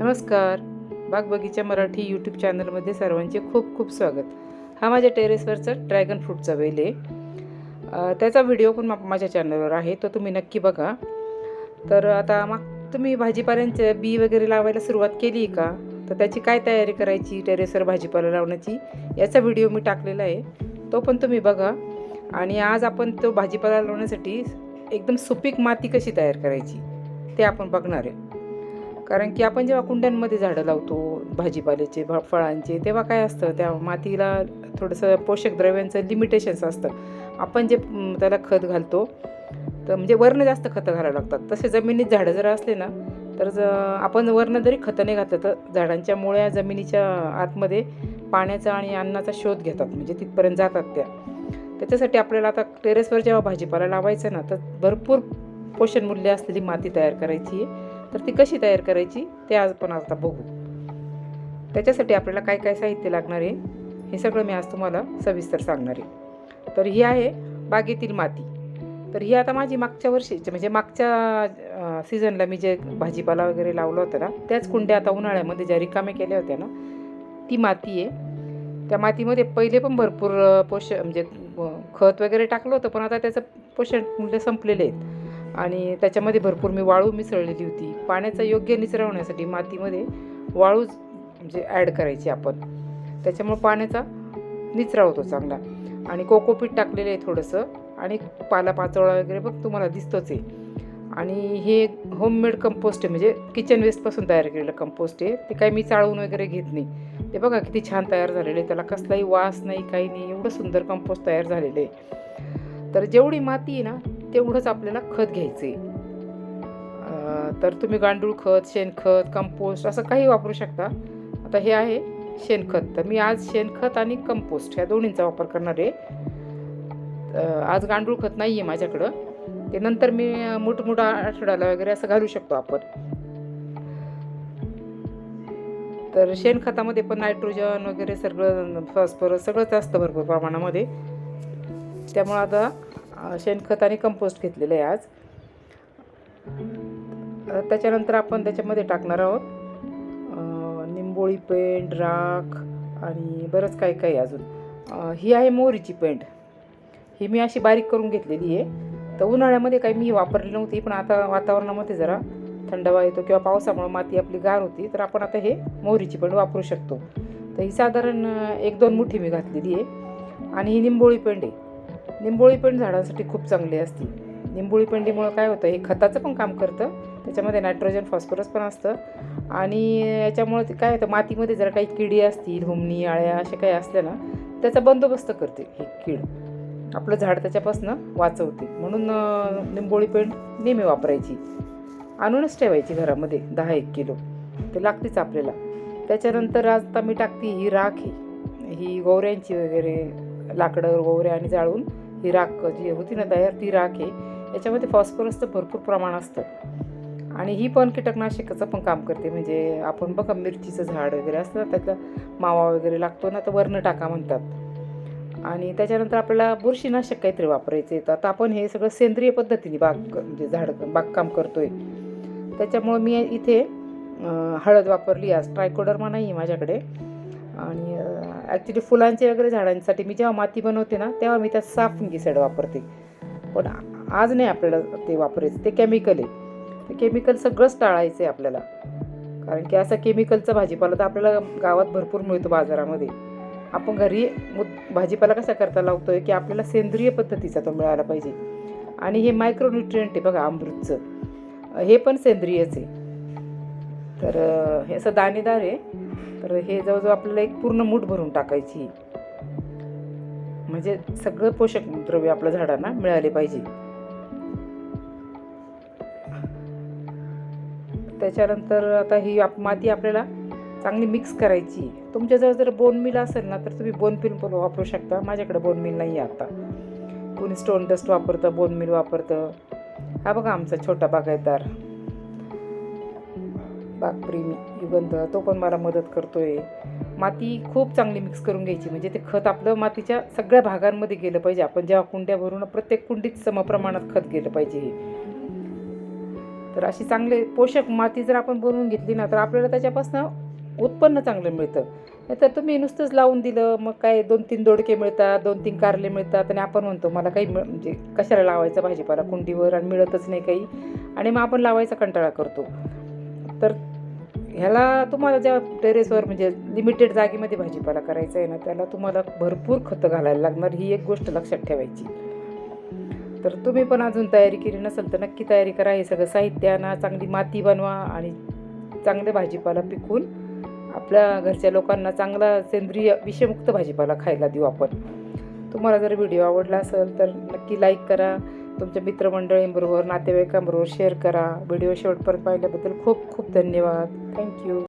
नमस्कार. बाग बगीचा मराठी यूट्यूब चॅनलमध्ये सर्वांचे खूप खूप स्वागत. हा माझ्या टेरेसवरचा ड्रॅगन फ्रूटचा वेल आहे. त्याचा व्हिडिओ पण मा- माझ्या चॅनलवर आहे तो तुम्ही नक्की बघा. तर आता मग तुम्ही भाजीपाल्यांचे बी वगैरे लावायला सुरुवात केली का? तर त्याची काय तयारी करायची टेरेसवर भाजीपाला लावण्याची? याचा व्हिडिओ मी टाकलेला आहे. तो पण तुम्ही बघा. आणि आज आपण तो भाजीपाला लावण्यासाठी एकदम सुपीक माती कशी तयार करायची ते आपण बघणार आहे. कारण की आपण जेव्हा कुंड्यांमध्ये झाडं लावतो भाजीपाल्याचे भ फळांचे तेव्हा काय असतं त्या मातीला थोडंसं पोषक द्रव्यांचं लिमिटेशन्स असतं. आपण जे त्याला खत घालतो तर म्हणजे वरनं जास्त खतं घालावं लागतात. तसे जमिनीत झाडं जर असले ना तर ज आपण वर्ण जरी खतं नाही घातलं तर झाडांच्या मुळ्या जमिनीच्या आतमध्ये पाण्याचा आणि अन्नाचा शोध घेतात. म्हणजे तिथपर्यंत जातात त्या. त्याच्यासाठी आपल्याला आता टेरेसवर जेव्हा भाजीपाला लावायचा ना तर भरपूर पोषण मूल्य असलेली माती तयार करायची आहे. तर ती कशी तयार करायची ते आज पण आता बघू. त्याच्यासाठी आपल्याला काय काय साहित्य लागणार आहे हे सगळं मी आज तुम्हाला सविस्तर सांगणार आहे. तर ही आहे बागेतील माती. तर ही आता माझी मागच्या वर्षीची म्हणजे मागच्या सीझनला मी जे भाजीपाला वगैरे लावलं होतं ना त्याच कुंड्या आता उन्हाळ्यामध्ये ज्या रिकामे केल्या होत्या ना ती माती आहे. त्या मातीमध्ये पहिले पण भरपूर पोषण पोष म्हणजे खत वगैरे टाकलं होतं पण आता त्याचं पोषण मूल्य संपलेले आहेत. आणि त्याच्यामध्ये भरपूर मी वाळू मिसळलेली होती. पाण्याचा योग्य निचरा होण्यासाठी मातीमध्ये वाळू म्हणजे ॲड करायची आपण. त्याच्यामुळं पाण्याचा निचरा होतो चांगला. आणि कोकोपीट टाकलेलं आहे थोडंसं. आणि पाला पाचोळा वगैरे बघ तुम्हाला दिसतोच आहे. आणि हे होममेड कंपोस्ट आहे. म्हणजे किचन वेस्टपासून तयार केलेलं कंपोस्ट आहे. ते काही मी चाळून वगैरे घेत नाही. ते बघा किती छान तयार झालेलं आहे. त्याला कसलाही वास नाही काही नाही. एवढं सुंदर कंपोस्ट तयार झालेलं आहे. तर जेवढी माती आहे ना तेवढंच आपल्याला खत घ्यायचं आहे तर तुम्ही गांडूळ खत शेणखत कंपोस्ट असं काही वापरू शकता. आता हे आहे शेणखत. तर मी आज शेणखत आणि कंपोस्ट ह्या दोन्हींचा वापर करणार आहे. आज गांडूळ खत नाही आहे माझ्याकडं. ते नंतर मी मोठमोठा आठवड्याला वगैरे असं घालू शकतो आपण. तर शेणखतामध्ये पण नायट्रोजन वगैरे सगळं फॉस्फरस सगळंच असतं भरपूर प्रमाणामध्ये. त्यामुळं आता शेणखत आणि कंपोस्ट घेतलेलं आहे आज. त्याच्यानंतर आपण त्याच्यामध्ये टाकणार आहोत निंबोळी पेंट राख आणि बरंच काही काही अजून. ही आहे मोहरीची पेंट ही मी अशी बारीक करून घेतलेली आहे. तर उन्हाळ्यामध्ये काही मी वापरली नव्हती पण आता वातावरणामध्ये जरा थंडावा येतो किंवा पावसामुळे माती आपली गार होती तर आपण आता हे मोहरीची पेंट वापरू शकतो. तर ही साधारण एक दोन मुठी मी घातलेली आहे. आणि ही निंबोळी पेंड आहे. निंबोळी पण झाडांसाठी खूप चांगली असते. निंबोळी पेंडीमुळं काय होतं हे खताचं पण काम करतं. त्याच्यामध्ये नायट्रोजन फॉस्फरस पण असतं. आणि याच्यामुळं ते काय होतं मातीमध्ये जर काही किडी असतील हुमणी आळ्या अशा काही असल्या ना त्याचा बंदोबस्त करते हे कीड. आपलं झाड त्याच्यापासून वाचवते. म्हणून निंबोळी पेंड नेहमी वापरायची. आणूनच ठेवायची घरामध्ये दहा एक किलो. ते लागतेच आपल्याला. त्याच्यानंतर आता मी टाकते ही राख आहे. ही गोवऱ्यांची वगैरे लाकडं गोवऱ्या आणि जाळून ही राख जी होती ना तयार ती राख आहे. याच्यामध्ये फॉस्फरसचं भरपूर प्रमाण असतं. आणि ही पण कीटकनाशकाचं पण काम करते. म्हणजे आपण बघा मिरचीचं झाड वगैरे असतं ना त्यातला मावा वगैरे लागतो ना तर वर्ण टाका म्हणतात. आणि त्याच्यानंतर आपल्याला बुरशीनाशक काहीतरी वापरायचं तर आता आपण हे सगळं सेंद्रिय पद्धतीने बाग म्हणजे झाड बागकाम करतोय. त्याच्यामुळं मी इथे हळद वापरली आज ट्रायकोडर्मा नाही आहे माझ्याकडे. आणि ॲक्च्युली फुलांचे वगैरे झाडांसाठी मी जेव्हा माती बनवते ना तेव्हा मी त्यात साफ फंगीसाईड वापरते. पण आज नाही आपल्याला ते वापरायचं ते केमिकल आहे. ते केमिकल सगळंच टाळायचं आहे आपल्याला. कारण की असं केमिकलचा भाजीपाला तर आपल्याला गावात भरपूर मिळतो बाजारामध्ये. आपण घरी मु भाजीपाला कसा करता लावतोय की आपल्याला सेंद्रिय पद्धतीचा तो मिळाला पाहिजे. आणि हे मायक्रोन्युट्रियंट आहे बघा अमृतचं. हे पण सेंद्रियच आहे. तर हे असं दाणेदार आहे. तर हे जवळजवळ आपल्याला एक पूर्ण मूठ भरून टाकायची. म्हणजे सगळं पोषक द्रव्य आपल्या झाडांना मिळाले पाहिजे. त्याच्यानंतर आता ही आप माती आपल्याला चांगली मिक्स करायची. तुमच्याजवळ जर बोनमिल असेल ना तर तुम्ही बोनमिल पण वापरू शकता. माझ्याकडे बोनमिल नाही आहे आता. कोणी स्टोन डस्ट वापरतं बोनमिल वापरतं. हा बघा आमचा छोटा बागायतदार. बागप्रेमी. युगंध तो पण मला मदत करतोय. माती खूप चांगली मिक्स करून घ्यायची. म्हणजे ते खत आपलं मातीच्या सगळ्या भागांमध्ये गेलं पाहिजे. आपण जेव्हा कुंड्या भरून प्रत्येक कुंडीत समप्रमाणात खत गेलं पाहिजे. तर अशी चांगले पोषक माती जर आपण बनवून घेतली ना तर आपल्याला त्याच्यापासून उत्पन्न चांगलं मिळतं. नाही तर तुम्ही नुसतंच लावून दिलं मग काय दोन तीन दोडके मिळतात दोन तीन कारले मिळतात आणि आपण म्हणतो मला काही मिळ म्हणजे कशाला लावायचं भाजीपाला? कुंडीवर आणि मिळतच नाही काही. आणि मग आपण लावायचा कंटाळा करतो. तर ह्याला तुम्हाला ज्या टेरेसवर म्हणजे लिमिटेड जागेमध्ये भाजीपाला करायचा आहे ना त्याला तुम्हाला भरपूर खतं घालायला लागणार. ही एक गोष्ट लक्षात ठेवायची. तर तुम्ही पण अजून तयारी केली नसेल तर नक्की तयारी करा. हे सगळं साहित्य आणा चांगली माती बनवा आणि चांगले भाजीपाला पिकून आपल्या घरच्या लोकांना चांगला सेंद्रिय विषमुक्त भाजीपाला खायला देऊ आपण. तुम्हाला जर व्हिडिओ आवडला असेल तर नक्की लाईक करा. तुमच्या मित्रमंडळींबरोबर नातेवाईकांबरोबर शेअर करा. व्हिडिओ शेवटपर्यंत पाहिल्याबद्दल खूप खूप धन्यवाद. थँक्यू